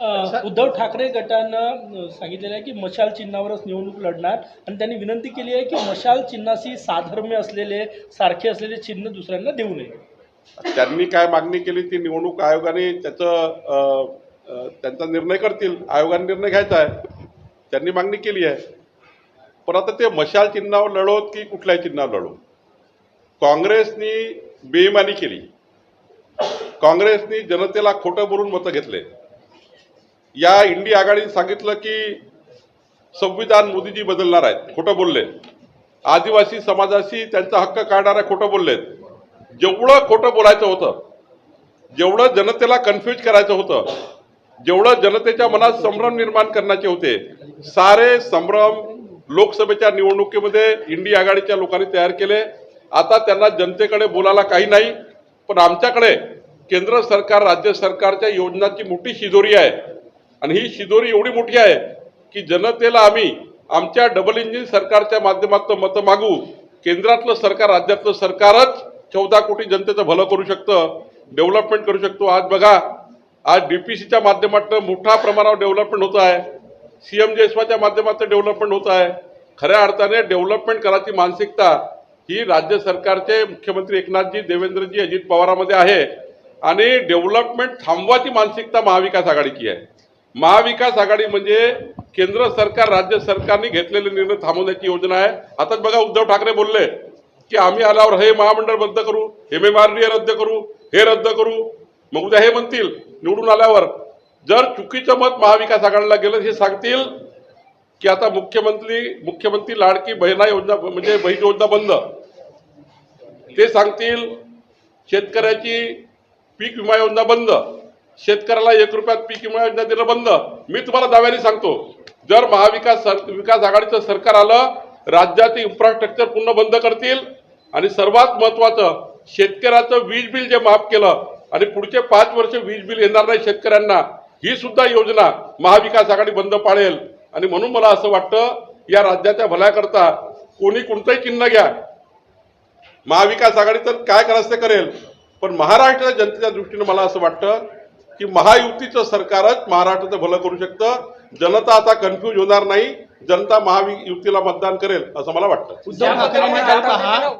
उद्धव ठाकरे गटानं सांगितलेलं आहे की मशाल चिन्हावरच निवडणूक लढणार. आणि त्यांनी विनंती केली आहे की मशाल चिन्हाशी साधर्म्य असलेले सारखे असलेले चिन्ह दुसऱ्यांना देऊ नये. त्यांनी काय मागणी केली ती निवडणूक आयोगाने त्याचं त्यांचा निर्णय करतील आयोगाने निर्णय घ्यायचा आहे. त्यांनी मागणी केली आहे. पण आता ते मशाल चिन्हावर लढवत की कुठल्याही चिन्हावर लढवत काँग्रेसनी बेईमानी केली. काँग्रेसनी जनतेला खोटं बोलून मतं घेतले. या इंडी आघाडीने सांगितलं की संविधान मोदीजी बदलणार आहेत. खोटं बोलले. आदिवासी समाजाशी त्यांचा हक्क काढणाऱ्या खोटं बोललेत. जेवढं खोटं बोलायचं होतं जेवढं जनतेला कन्फ्यूज करायचं होतं जेवढं जनतेच्या मनात संभ्रम निर्माण करण्याचे होते सारे संभ्रम लोकसभेच्या निवडणुकीमध्ये इंडी आघाडीच्या लोकांनी तयार केले. आता त्यांना जनतेकडे बोलायला काही नाही पण आमच्याकडे केंद्र सरकार राज्य सरकारच्या योजनांची मोठी शिजोरी आहे. आणि ही शिदोरी एवढी मोठी आहे की जनतेला आम्ही आमच्या डबल इंजिन सरकारच्या माध्यमातून मतं मागू केंद्रातलं सरकार राज्यातलं सरकारच चौदा कोटी जनतेचं भलं करू शकतं डेव्हलपमेंट करू शकतो. आज बघा आज बी पी सीच्या माध्यमातून मोठ्या प्रमाणावर डेव्हलपमेंट होत आहे. सी एम जेसवाच्या माध्यमातून डेव्हलपमेंट होत आहे. खऱ्या अर्थाने डेव्हलपमेंट करायची मानसिकता ही राज्य सरकारचे मुख्यमंत्री एकनाथजी देवेंद्रजी अजित पवारामध्ये आहे. आणि डेव्हलपमेंट थांबवाची मानसिकता महाविकास आघाडीची आहे. महाविकास आघाडी म्हणजे केंद्र सरकार राज्य सरकारने घेतलेले निर्णय थांबवण्याची योजना आहे. आताच बघा उद्धव ठाकरे बोलले की आम्ही आल्यावर हे महामंडळ रद्द करू एम एम आर डी रद्द करू हे रद्द करू. मग उद्या हे म्हणतील निवडून आल्यावर. जर चुकीचं मत महाविकास आघाडीला गेलं हे सांगतील की आता मुख्यमंत्री मुख्यमंत्री लाडकी बहिणा योजना म्हणजे बहीण योजना बंद. ते सांगतील शेतकऱ्याची पीक विमा योजना बंद. शेतकऱ्याला एक रुपयात पीक विमा योजना देणं बंद. मी तुम्हाला दाव्याने सांगतो जर महाविकास सर विकास आघाडीचं सरकार आलं राज्यातील इन्फ्रास्ट्रक्चर पूर्ण बंद करतील. आणि सर्वात महत्वाचं शेतकऱ्याचं वीज बिल जे माफ केलं आणि पुढचे पाच वर्ष वीज बिल येणार नाही शेतकऱ्यांना ही सुद्धा योजना महाविकास आघाडी बंद पाडेल. आणि म्हणून मला असं वाटतं या राज्याच्या भल्याकरता कोणी कोणतंही चिन्ह घ्या. महाविकास आघाडी तर काय करायचं ते करेल? पण महाराष्ट्राच्या जनतेच्या दृष्टीनं मला असं वाटतं की महायुतीचं सरकारच महाराष्ट्राचं भलं करू शकतं. जनता आता कन्फ्यूज होणार नाही. जनता महायुतीला मतदान करेल असं मला वाटतं.